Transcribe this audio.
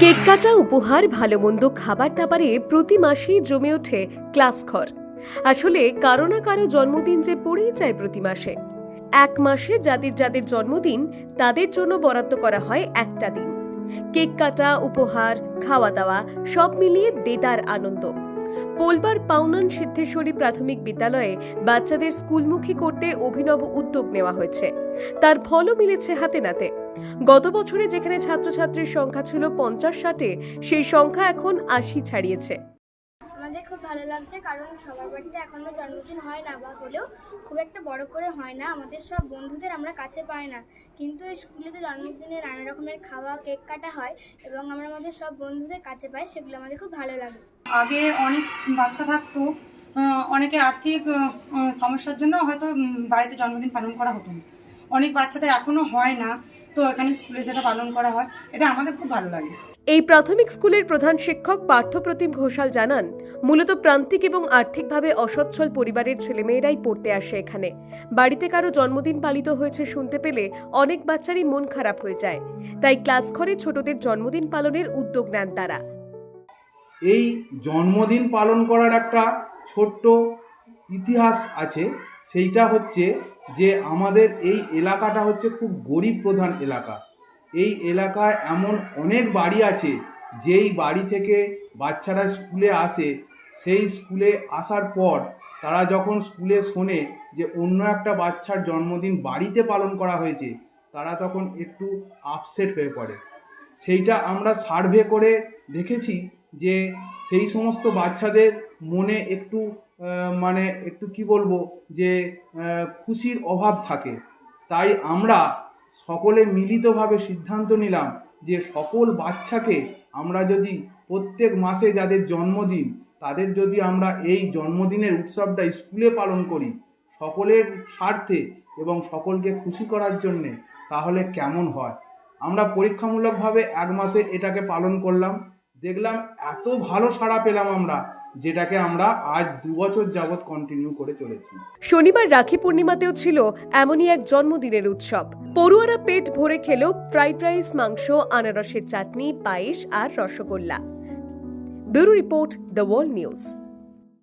Cake কাটা, উপহার ভালো মন্দ খাবার দাবারে প্রতি মাসেই জমে ওঠে ক্লাস ঘর। আসলে কারও না কারও জন্মদিন যে পড়েই যায় প্রতি মাসে। এক মাসে যাদের যাদের জন্মদিন, তাদের জন্য বরাদ্দ করা হয় একটা দিন। কেক কাটা, উপহার, খাওয়া দাওয়া সব মিলিয়ে দেদার আনন্দ। পোলবার পাউনন সিদ্ধেশ্বরী প্রাথমিক বিদ্যালয়ে বাচ্চাদের স্কুলমুখী করতে অভিনব উদ্যোগ নেওয়া হয়েছে। তার ফলও মিলেছে হাতে নাতে। গত বছরে যেখানে ছাত্রছাত্রীর সংখ্যা ছিল পঞ্চাশ ষাটে, সেই সংখ্যা এখন আশি ছাড়িয়েছে। আমাদের খুব ভালো লাগছে কারণ সবার বাড়িতে এখনও জন্মদিন হয় না বা হলেও খুব একটা বড় করে হয় না, আমাদের সব বন্ধুদের আমরা কাছে পাই না। কিন্তু এই স্কুলেতে জন্মদিনে নানা রকমের খাওয়া, কেক কাটা হয় এবং আমরা আমাদের সব বন্ধুদের কাছে পাই, সেগুলো আমাদের খুব ভালো লাগে। আগে অনেক বাচ্চা থাকতো অনেকের আর্থিক সমস্যার জন্য হয়তো বাড়িতে জন্মদিন পালন করা হতো না। অনেক বাচ্চাদের এখনও হয় না, তো এখানে স্কুলে সেটা পালন করা হয়। এটা আমাদের খুব ভালো লাগে। এই প্রাথমিক স্কুলের প্রধান শিক্ষক পার্থপ্রতিম ঘোষাল জানান, মূলত প্রান্তিক এবং আর্থিকভাবে অসচ্ছল পরিবারের ছেলেমেয়েরাই পড়তে আসে এখানে। বাড়িতে কারও জন্মদিন পালিত হয়েছে শুনতে পেলে অনেক বাচ্চারই মন খারাপ হয়ে যায়। তাই ক্লাস ঘরে ছোটদের জন্মদিন পালনের উদ্যোগ নেন তারা। এই জন্মদিন পালন করার একটা ছোট্ট ইতিহাস আছে, সেইটা হচ্ছে যে আমাদের এই এলাকাটা হচ্ছে খুব গরিব প্রধান এলাকা। এই এলাকায় এমন অনেক বাড়ি আছে, যেই বাড়ি থেকে বাচ্চারা স্কুলে আসে, সেই স্কুলে আসার পর তারা যখন স্কুলে শোনে যে অন্য একটা বাচ্চার জন্মদিন বাড়িতে পালন করা হয়েছে, তারা তখন একটু আপসেট হয়ে পড়ে। সেইটা আমরা সার্ভে করে দেখেছি যে সেই সমস্ত বাচ্চাদের মনে একটু মানে একটু কি বলব, যে খুশির অভাব থাকে। তাই আমরা সকলে মিলিতভাবে সিদ্ধান্ত নিলাম যে সকল বাচ্চাকে আমরা যদি প্রত্যেক মাসে যাদের জন্মদিন, তাদের যদি আমরা এই জন্মদিনের উৎসবটা স্কুলে পালন করি সকলের স্বার্থে এবং সকলকে খুশি করার জন্যে, তাহলে কেমন হয়? আমরা পরীক্ষামূলকভাবে এক মাসে এটাকে পালন করলাম। দেখলাম এত ভালো সাড়া পেলাম আমরা, যেটাকে আমরা আজ দু বছর যাবৎ কন্টিনিউ করে চলেছি। শনিবার রাখি পূর্ণিমাতেও ছিল এমনই এক জন্মদিনের উৎসব। পড়ুয়ারা পেট ভরে খেল ফ্রাইড রাইস, মাংস, আনারসের চাটনি, পায়েস আর rasgulla. Bureau report the world news.